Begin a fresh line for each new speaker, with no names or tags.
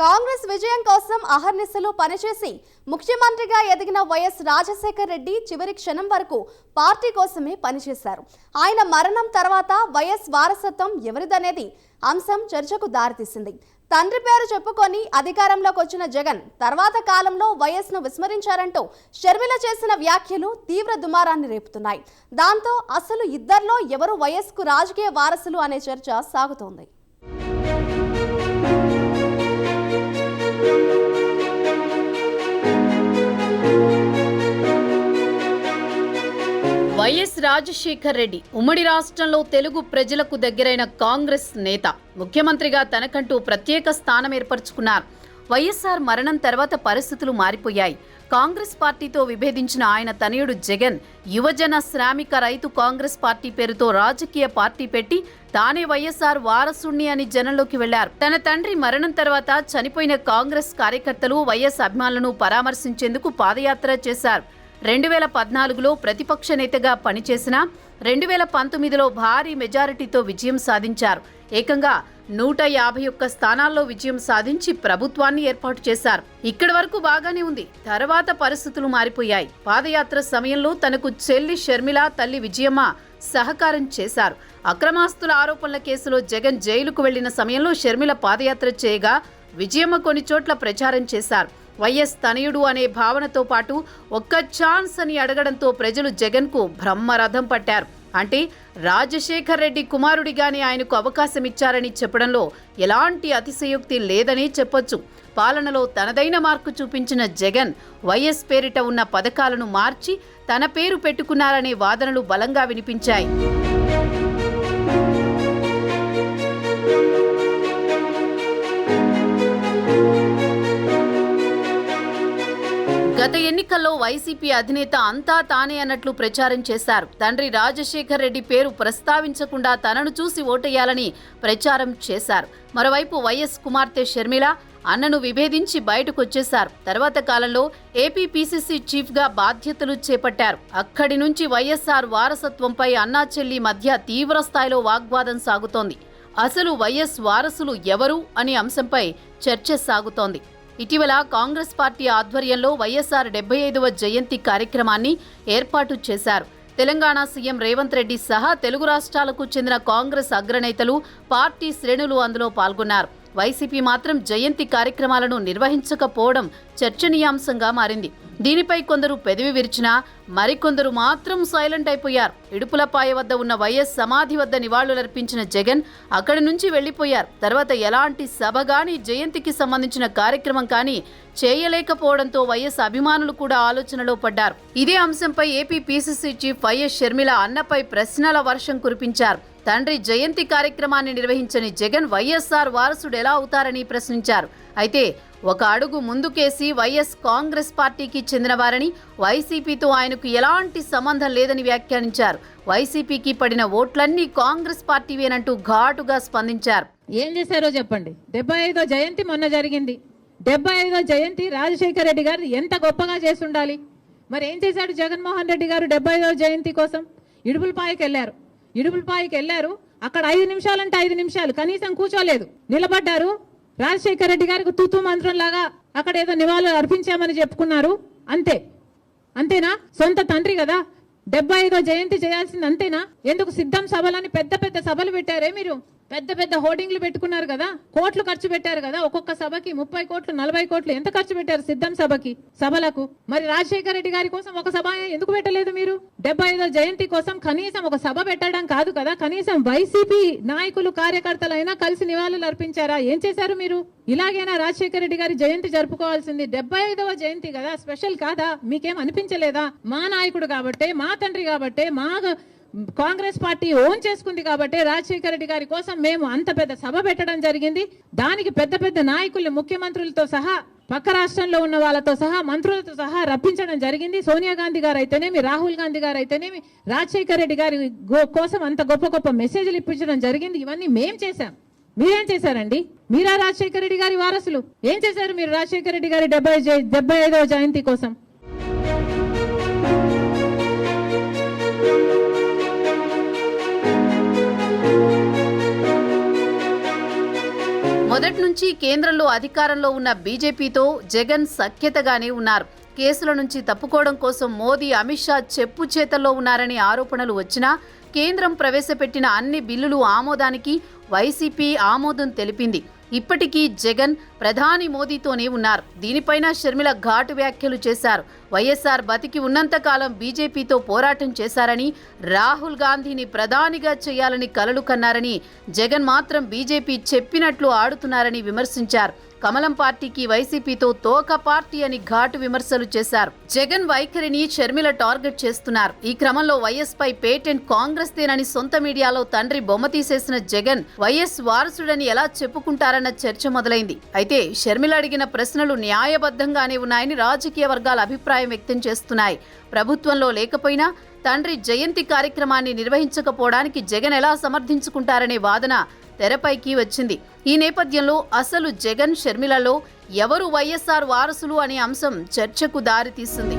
కాంగ్రెస్ విజయం కోసం అహర్నిశలు పనిచేసి ముఖ్యమంత్రిగా ఎదిగిన వైఎస్ రాజశేఖర్ రెడ్డి చివరి క్షణం వరకు పార్టీ కోసమే పనిచేశారు. ఆయన మరణం తర్వాత వైఎస్ వారసత్వం ఎవరిదనేది అంశం చర్చకు దారితీసింది. తండ్రి పేరు చెప్పుకొని అధికారంలోకి వచ్చిన జగన్ తర్వాత కాలంలో వైఎస్ను విస్మరించారంటూ షర్మిల చేసిన వ్యాఖ్యలు తీవ్ర దుమారాన్ని రేపుతున్నాయి. దాంతో అసలు ఇద్దర్లో ఎవరు వైఎస్కు రాజకీయ వారసులు అనే చర్చ సాగుతోంది.
వైఎస్ రాజశేఖర్ రెడ్డి ఉమ్మడి రాష్ట్రంలో తెలుగు ప్రజలకు దగ్గరైన కాంగ్రెస్ నేత. ముఖ్యమంత్రిగా తనకంటూ ప్రత్యేక స్థానం ఏర్పరచుకున్నారు. వైఎస్ఆర్ మరణం తర్వాత పరిస్థితులు మారిపోయాయి. కాంగ్రెస్ పార్టీతో విభేదించిన ఆయన తనయుడు జగన్ యువజన శ్రామిక రైతు కాంగ్రెస్ పార్టీ పేరుతో రాజకీయ పార్టీ పెట్టి తానే వైఎస్ఆర్ వారసుణ్ణి అని జనంలోకి వెళ్ళారు. తన తండ్రి మరణం తర్వాత చనిపోయిన కాంగ్రెస్ కార్యకర్తలు వైఎస్ అభిమానులను పరామర్శించేందుకు పాదయాత్ర చేశారు. రెండు వేల పద్నాలుగులో ప్రతిపక్ష నేతగా పనిచేసిన రెండు వేల పంతొమ్మిదిలో భారీ మెజారిటీతో విజయం సాధించారు. ఏకంగా నూట యాభై ఒక్క స్థానాల్లో విజయం సాధించి ప్రభుత్వాన్ని ఏర్పాటు చేశారు. ఇక్కడి వరకు బాగానే ఉంది. తర్వాత పరిస్థితులు మారిపోయాయి. పాదయాత్ర సమయంలో తనకు చెల్లి షర్మిల తల్లి విజయమ్మ సహకారం చేశారు. అక్రమాస్తుల ఆరోపణల కేసులో జగన్ జైలుకు వెళ్ళిన సమయంలో షర్మిల పాదయాత్ర చేయగా విజయమ్మ కొన్ని చోట్ల ప్రచారం చేశారు. వైఎస్ తనయుడు అనే భావనతో పాటు ఒక్క ఛాన్స్ అని అడగడంతో ప్రజలు జగన్కు బ్రహ్మరథం పట్టారు. అంటే రాజశేఖర్ రెడ్డి కుమారుడిగానే ఆయనకు అవకాశం ఇచ్చారని చెప్పడంలో ఎలాంటి అతిశయోక్తి లేదని చెప్పొచ్చు. పాలనలో తనదైన మార్కు చూపించిన జగన్ వైఎస్ పేరిట ఉన్న పథకాలను మార్చి తన పేరు పెట్టుకున్నారనే వాదనలు బలంగా వినిపించాయి. గత ఎన్నికల్లో వైసీపీ అధినేత అంతా తానే అన్నట్లు ప్రచారం చేశారు. తండ్రి రాజశేఖర్ రెడ్డి పేరు ప్రస్తావించకుండా తనను చూసి ఓటేయాలని ప్రచారం చేశారు. మరోవైపు వైఎస్ కుమార్తె షర్మిల అన్నను విభేదించి బయటకొచ్చేశారు. తర్వాత కాలంలో ఏపీ పీసీసీ చీఫ్గా బాధ్యతలు చేపట్టారు. అక్కడి నుంచి వైఎస్ఆర్ వారసత్వంపై అన్నా చెల్లి మధ్య తీవ్ర స్థాయిలో వాగ్వాదం సాగుతోంది. అసలు వైఎస్ వారసులు ఎవరు అనే అంశంపై చర్చ సాగుతోంది. ఇటీవల కాంగ్రెస్ పార్టీ ఆధ్వర్యంలో వైఎస్ఆర్ డెబ్బై ఐదవ జయంతి కార్యక్రమాన్ని ఏర్పాటు చేశారు. తెలంగాణ సీఎం రేవంత్ రెడ్డి సహా తెలుగు రాష్ట్రాలకు చెందిన కాంగ్రెస్ అగ్రనేతలు పార్టీ శ్రేణులు అందులో పాల్గొన్నారు. వైసీపీ మాత్రం జయంతి కార్యక్రమాలను నిర్వహించకపోవడం చర్చనీయాంశంగా మారింది. దీనిపై కొందరు పెదవి విరిచినా మరికొందరు మాత్రం సైలెంట్ అయిపోయారు. ఇడుపులపాయ వద్ద ఉన్న వైఎస్ సమాధి వద్ద నివాళులర్పించిన జగన్ అక్కడి నుంచి వెళ్ళిపోయారు తర్వాత ఎలాంటి సభ గాని జయంతికి సంబంధించిన కార్యక్రమం కానీ చేయలేకపోవడంతో వైఎస్ అభిమానులు కూడా ఆలోచనలో పడ్డారు. ఇదే అంశంపై AP PCC chief YS Sharmila అన్నపై ప్రశ్నల వర్షం కురిపించారు. తండ్రి జయంతి కార్యక్రమాన్ని నిర్వహించని జగన్ వైఎస్ఆర్ వారసుడు ఎలా అవుతారని ప్రశ్నించారు. అయితే ఒక అడుగు ముందుకేసి వైఎస్ కాంగ్రెస్ పార్టీకి చెందినవారని వైసీపీతో ఆయనకు ఎలాంటి సంబంధం లేదని వ్యాఖ్యానించారు. వైసీపీకి పడిన ఓట్లన్నీ కాంగ్రెస్ పార్టీవేనంటూ ఘాటుగా స్పందించారు.
ఏం చేశారో చెప్పండి. డెబ్బై ఐదో జయంతి మొన్న జరిగింది. డెబ్బై ఐదో జయంతి రాజశేఖర రెడ్డి గారు ఎంత గొప్పగా చేసి ఉండాలి మరి ఏం చేశాడు జగన్మోహన్ రెడ్డి గారు డెబ్బై ఐదో జయంతి కోసం? ఇడుపులపాయకి వెళ్ళారు. ఇడుపులపాయకి వెళ్ళారు. అక్కడ ఐదు నిమిషాలంటే ఐదు నిమిషాలు. కనీసం కూర్చోలేదు. నిలబడ్డారు. రాజశేఖర రెడ్డి గారికి తూతూ మంత్రం లాగా అక్కడ ఏదో నివాళులు అర్పించామని చెప్పుకున్నారు. అంతే. అంతేనా? సొంత తండ్రి కదా. డెబ్బై ఐదో జయంతి చేయాల్సింది అంతేనా? ఎందుకు సిద్ధం సభలని పెద్ద పెద్ద సభలు పెట్టారే మీరు? పెద్ద పెద్ద హోర్డింగ్లు పెట్టుకున్నారు కదా కోట్లు ఖర్చు పెట్టారు కదా ఒక్కొక్క సభకి ముప్పై కోట్లు నలభై కోట్లు ఎంత ఖర్చు పెట్టారు సిద్ధం సభకి సభలకు? మరి రాజశేఖర రెడ్డి గారి కోసం ఒక సభ ఎందుకు పెట్టలేదు మీరు? డెబ్బై ఐదో జయంతి కోసం కనీసం ఒక సభ పెట్టడం కాదు కదా కనీసం వైసీపీ నాయకులు కార్యకర్తలైనా కలిసి నివాళులు అర్పించారా? ఏం చేశారు మీరు? ఇలాగైనా రాజశేఖర రెడ్డి గారి జయంతి జరుపుకోవాల్సింది డెబ్బై ఐదవ జయంతి కదా స్పెషల్ కాదా? మీకేం అనిపించలేదా? మా నాయకుడు కాబట్టే మా తండ్రి కాబట్టే మా కాంగ్రెస్ పార్టీ ఓన్ చేసుకుంది కాబట్టి రాజశేఖర రెడ్డి గారి కోసం మేము అంత పెద్ద సభ పెట్టడం జరిగింది. దానికి పెద్ద పెద్ద నాయకులు ముఖ్యమంత్రులతో సహా పక్క రాష్ట్రంలో ఉన్న వాళ్ళతో సహా మంత్రులతో సహా రప్పించడం జరిగింది. సోనియా గాంధీ గారు అయితేనేమి రాహుల్ గాంధీ గారు అయితేనేమి రాజశేఖర రెడ్డి గారి గో- కోసం అంత గొప్ప గొప్ప మెసేజ్లు ఇప్పించడం జరిగింది. ఇవన్నీ మేం చేశాం. మీరేం చేశారండి? మీరా రాజశేఖర రెడ్డి గారి వారసులు? ఏం చేశారు మీరు రాజశేఖర రెడ్డి గారి డెబ్బై డెబ్బై ఐదవ జయంతి కోసం?
నుంచి కేంద్రంలో అధికారంలో ఉన్న బీజేపీతో జగన్ సఖ్యతగానే ఉన్నారు. కేసుల నుంచి తప్పుకోవడం కోసం మోదీ అమిత్ షా చెప్పు చేతల్లో ఉన్నారని ఆరోపణలు వచ్చినా కేంద్రం ప్రవేశపెట్టిన అన్ని బిల్లులు ఆమోదానికి వైసీపీ ఆమోదం తెలిపింది. ఇప్పటికీ జగన్ ప్రధాని మోదీతోనే ఉన్నారు. దీనిపైన షర్మిల ఘాటు వ్యాఖ్యలు చేశారు. వైఎస్ఆర్ బతికి ఉన్నంతకాలం బీజేపీతో పోరాటం చేశారని రాహుల్ గాంధీని ప్రధానిగా చేయాలని కలలు కన్నారని జగన్ మాత్రం బీజేపీ చెప్పినట్లు ఆడుతున్నారని విమర్శించారు. కమలం పార్టీకి వైసీపీతో తోక పార్టీ అని ఘాటు విమర్శలు చేశారు. జగన్ వైఖరిని షర్మిల టార్గెట్ చేస్తున్నారు. ఈ క్రమంలో వైఎస్ పై పేటెంట్ కాంగ్రెస్ దేనని సొంత మీడియాలో తండ్రి బొమ్మ తీసేసిన జగన్ వైఎస్ వారసుడని ఎలా చెప్పుకుంటారన్న చర్చ మొదలైంది. అయితే షర్మిల అడిగిన ప్రశ్నలు న్యాయబద్ధంగానే ఉన్నాయని రాజకీయ వర్గాల అభిప్రాయం వ్యక్తం చేస్తున్నాయి. ప్రభుత్వంలో లేకపోయినా తండ్రి జయంతి కార్యక్రమాన్ని నిర్వహించకపోవడానికి జగన్ ఎలా సమర్థించుకుంటారనే వాదన తెరపైకి వచ్చింది. ఈ నేపథ్యంలో అసలు జగన్ షర్మిలలో ఎవరు వైఎస్ఆర్ వారసులు అనే అంశం చర్చకు దారితీసింది.